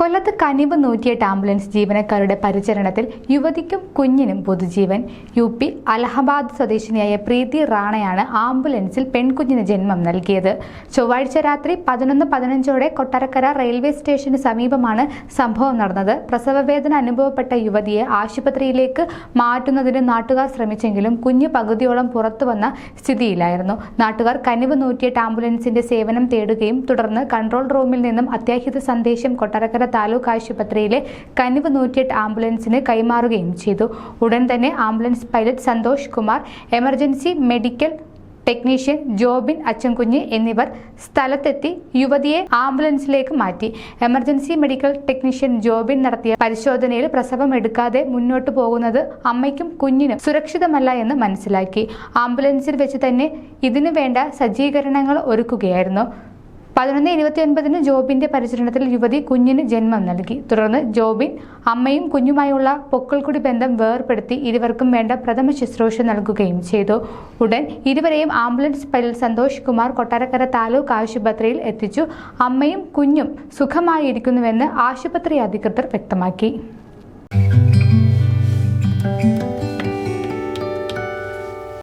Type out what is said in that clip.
കൊല്ലത്ത് കനിവ് നൂറ്റിയെട്ട് ആംബുലൻസ് ജീവനക്കാരുടെ പരിചരണത്തിൽ യുവതിക്കും കുഞ്ഞിനും പൊതുജീവൻ. യു പി അലഹബാദ് സ്വദേശിനിയായ പ്രീതി റാണയാണ് ആംബുലൻസിൽ പെൺകുഞ്ഞിന് ജന്മം നൽകിയത്. ചൊവ്വാഴ്ച രാത്രി പതിനൊന്ന് പതിനഞ്ചോടെ കൊട്ടാരക്കര റെയിൽവേ സ്റ്റേഷന് സമീപമാണ് സംഭവം നടന്നത്. പ്രസവവേദന അനുഭവപ്പെട്ട യുവതിയെ ആശുപത്രിയിലേക്ക് മാറ്റുന്നതിന് നാട്ടുകാർ ശ്രമിച്ചെങ്കിലും കുഞ്ഞ് പകുതിയോളം പുറത്തു വന്ന സ്ഥിതിയിലായിരുന്നു. നാട്ടുകാർ കനിവ് നൂറ്റിയെട്ട് ആംബുലൻസിന്റെ സേവനം തേടുകയും തുടർന്ന് കൺട്രോൾ റൂമിൽ നിന്നും അത്യാഹിത സന്ദേശം കൊട്ടാരക്കര താലൂക്ക് ആശുപത്രിയിലെ കനിവ് നൂറ്റിയെട്ട് ആംബുലൻസിന് കൈമാറുകയും ചെയ്തു. ഉടൻ തന്നെ ambulance pilot Santhosh Kumar emergency medical technician Jobin Achankunju എന്നിവർ സ്ഥലത്തെത്തി യുവതിയെ ആംബുലൻസിലേക്ക് മാറ്റി. എമർജൻസി മെഡിക്കൽ ടെക്നീഷ്യൻ ജോബിൻ നടത്തിയ പരിശോധനയിൽ പ്രസവം എടുക്കാതെ മുന്നോട്ട് പോകുന്നത് അമ്മയ്ക്കും കുഞ്ഞിനും സുരക്ഷിതമല്ല എന്ന് മനസ്സിലാക്കി. ആംബുലൻസിൽ വെച്ച് തന്നെ ഇതിനു വേണ്ട സജ്ജീകരണങ്ങൾ ഒരുക്കുകയായിരുന്നു. പതിനൊന്ന് ഇരുപത്തിയൊൻപതിന് ജോബിന്റെ പരിചരണത്തിൽ യുവതി കുഞ്ഞിന് ജന്മം നൽകി. തുടർന്ന് ജോബിൻ അമ്മയും കുഞ്ഞുമായുള്ള പൊക്കിൾക്കുടി ബന്ധം വേർപെടുത്തി ഇരുവർക്കും വേണ്ട പ്രഥമ ശുശ്രൂഷ നൽകുകയും ചെയ്തു. ഉടൻ ഇരുവരെയും ആംബുലൻസ് പൈലറ്റ് സന്തോഷ് കുമാർ കൊട്ടാരക്കര താലൂക്ക് ആശുപത്രിയിൽ എത്തിച്ചു. അമ്മയും കുഞ്ഞും സുഖമായിരിക്കുന്നുവെന്ന് ആശുപത്രി അധികൃതർ വ്യക്തമാക്കി.